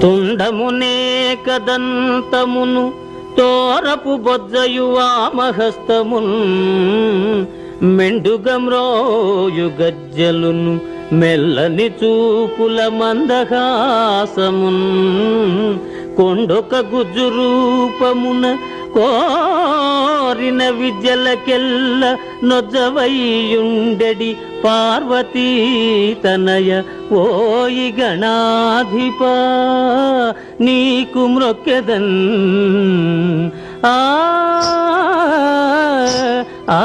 తుండమునే కదంతమును తోరపు బొజ్జయువామహస్తమున్ మెండుగమ్రోయు గజ్జలును మెల్లని చూపుల మందహాసమున్ కొండొక గుజ్జు రూపమున కోరిన విద్యలకెల్ల నొజ్జవయ్యుండెడి పార్వతీ తనయ ఓయి గణాధిప నీకు మ్రొక్కెదన్. ఆ ఆ.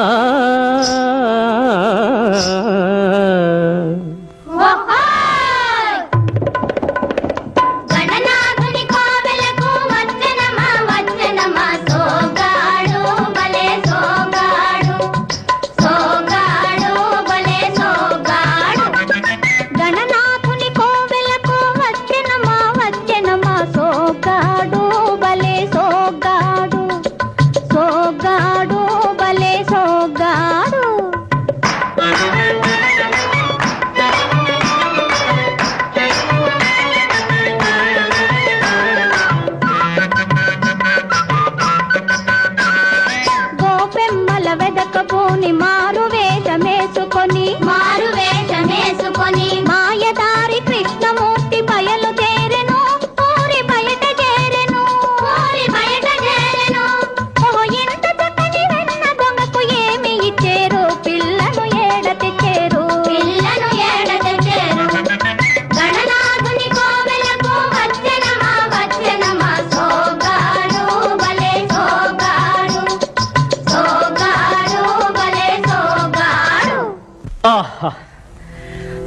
বনে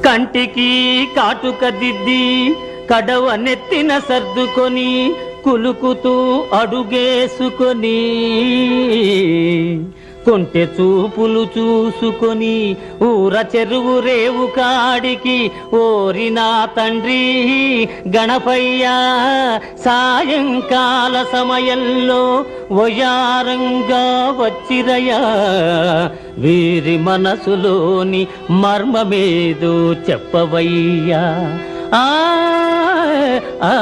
కంటికి కాటుక దిద్ది కడవ నెత్తిన సర్దుకొని కులుకుతూ అడుగేసుకొని కొంటె చూపులు చూసుకొని ఊర చెరువు రేవు కాడికి ఓరినా తండ్రి గణపయ్య సాయంకాల సమయంలో వయారంగా వచ్చిరయ్యా. వీరి మనసులోని మర్మమేదో చెప్పవయ్యా. ఆ ఆ,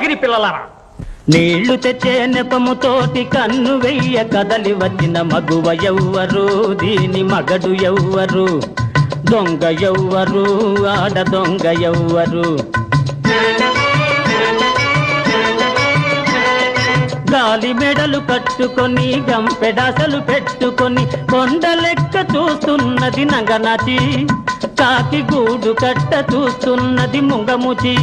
పోకిరి పిల్లలారా. నీళ్ళు తెచ్చే నెపముతోటి కన్ను వెయ్య కదలి వచ్చిన మగువ ఎవ్వరు దీని మగడు ఎవ్వరు దొంగ ఎవ్వరు ఆడ దొంగ ఎవ్వరు. గాలి మెడలు కట్టుకొని గంపెడాసలు పెట్టుకొని కొండలెక్క చూస్తున్నది నగనచి కాకి గూడు కట్ట చూస్తున్నది ముంగముచి.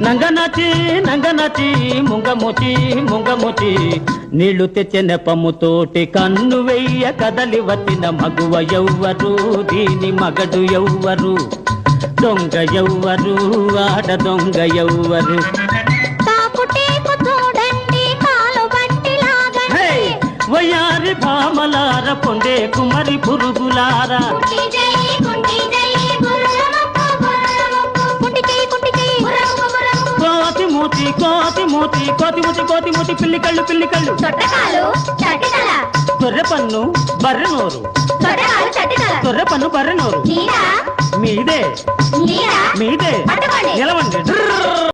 నంగనచి నంగనచి ముంగముచి ముంగముచి. నీళ్ళు తెచ్చే నెపముతోటి కన్ను వెయ్య కదలి వచ్చిన మగువ ఎవ్వరు దీని మగడు ఎవ్వరు. దొంగ ఎవ్వరు ఆడ దొంగ ఎవ్వరు. వయారి భామలార పొందే కుమరి పురుగులారా. కోతి మూతి కోతి మూతి కోతి మూతి పిల్లి కళ్ళు పిల్లి కళ్ళు. తొర్రె పన్ను బర్రె నోరు. తొర్రె పన్ను బర్రె నోరు. మీదే. మీదే. నిలవండి.